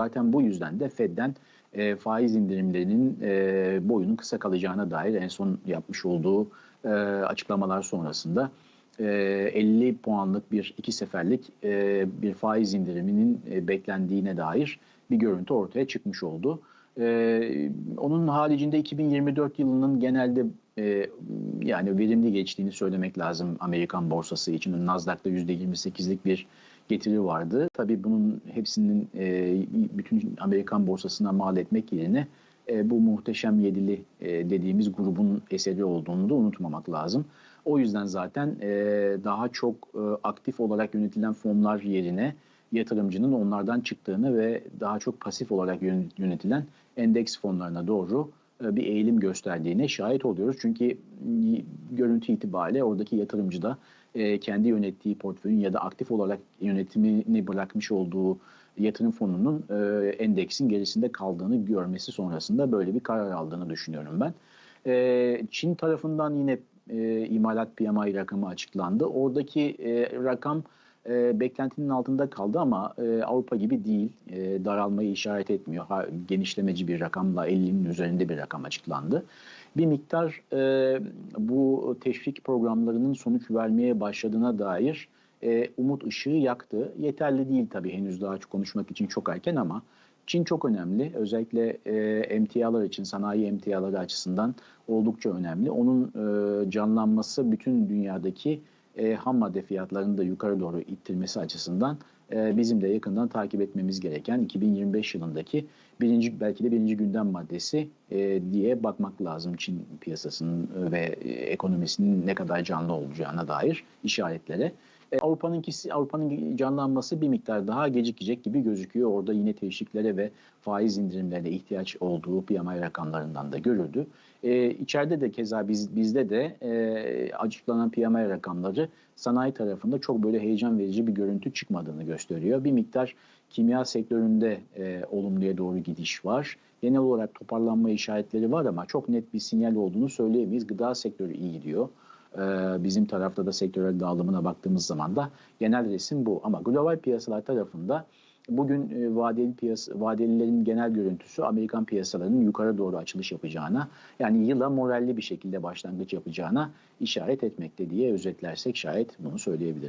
Zaten bu yüzden de Fed'den e, faiz indirimlerinin e, boyunun kısa kalacağına dair en son yapmış olduğu e, açıklamalar sonrasında e, 50 puanlık bir iki seferlik e, bir faiz indiriminin e, beklendiğine dair bir görüntü ortaya çıkmış oldu. E, onun haricinde 2024 yılının genelde e, yani verimli geçtiğini söylemek lazım Amerikan borsası için. Nasdaq'ta %28'lik bir getiri vardı. Tabii bunun hepsinin e, bütün Amerikan borsasına mal etmek yerine e, bu muhteşem yedili e, dediğimiz grubun eseri olduğunu da unutmamak lazım. O yüzden zaten e, daha çok e, aktif olarak yönetilen fonlar yerine yatırımcının onlardan çıktığını ve daha çok pasif olarak yönetilen endeks fonlarına doğru e, bir eğilim gösterdiğine şahit oluyoruz. Çünkü görüntü itibariyle oradaki yatırımcı da e, kendi yönettiği portföyün ya da aktif olarak yönetimini bırakmış olduğu yatırım fonunun e, endeksin gerisinde kaldığını görmesi sonrasında böyle bir karar aldığını düşünüyorum ben. Çin tarafından yine imalat PMI rakamı açıklandı. Oradaki rakam e, beklentinin altında kaldı ama e, Avrupa gibi değil. E, daralmayı işaret etmiyor. Ha, genişlemeci bir rakamla 50'nin üzerinde bir rakam açıklandı. Bir miktar e, bu teşvik programlarının sonuç vermeye başladığına dair e, umut ışığı yaktı. Yeterli değil tabii henüz daha çok konuşmak için çok erken ama Çin çok önemli. Özellikle e, emtialar için, sanayi emtiaları açısından oldukça önemli. Onun e, canlanması bütün dünyadaki e, ham madde fiyatlarını da yukarı doğru ittirmesi açısından e, bizim de yakından takip etmemiz gereken 2025 yılındaki birinci belki de birinci gündem maddesi e, diye bakmak lazım Çin piyasasının ve e, ekonomisinin ne kadar canlı olacağına dair işaretlere. E, Avrupa'nın canlanması bir miktar daha gecikecek gibi gözüküyor. Orada yine teşviklere ve faiz indirimlerine ihtiyaç olduğu PMI rakamlarından da görüldü. E, içeride de keza biz, bizde de e, açıklanan PMI rakamları sanayi tarafında çok böyle heyecan verici bir görüntü çıkmadığını gösteriyor. Bir miktar kimya sektöründe e, olumluya doğru gidiş var. Genel olarak toparlanma işaretleri var ama çok net bir sinyal olduğunu söyleyemeyiz. Gıda sektörü iyi gidiyor. Ee, bizim tarafta da sektörel dağılımına baktığımız zaman da genel resim bu. Ama global piyasalar tarafında bugün e, vadeli piyasa, vadelilerin genel görüntüsü Amerikan piyasalarının yukarı doğru açılış yapacağına yani yıla moralli bir şekilde başlangıç yapacağına işaret etmekte diye özetlersek şayet bunu söyleyebiliriz.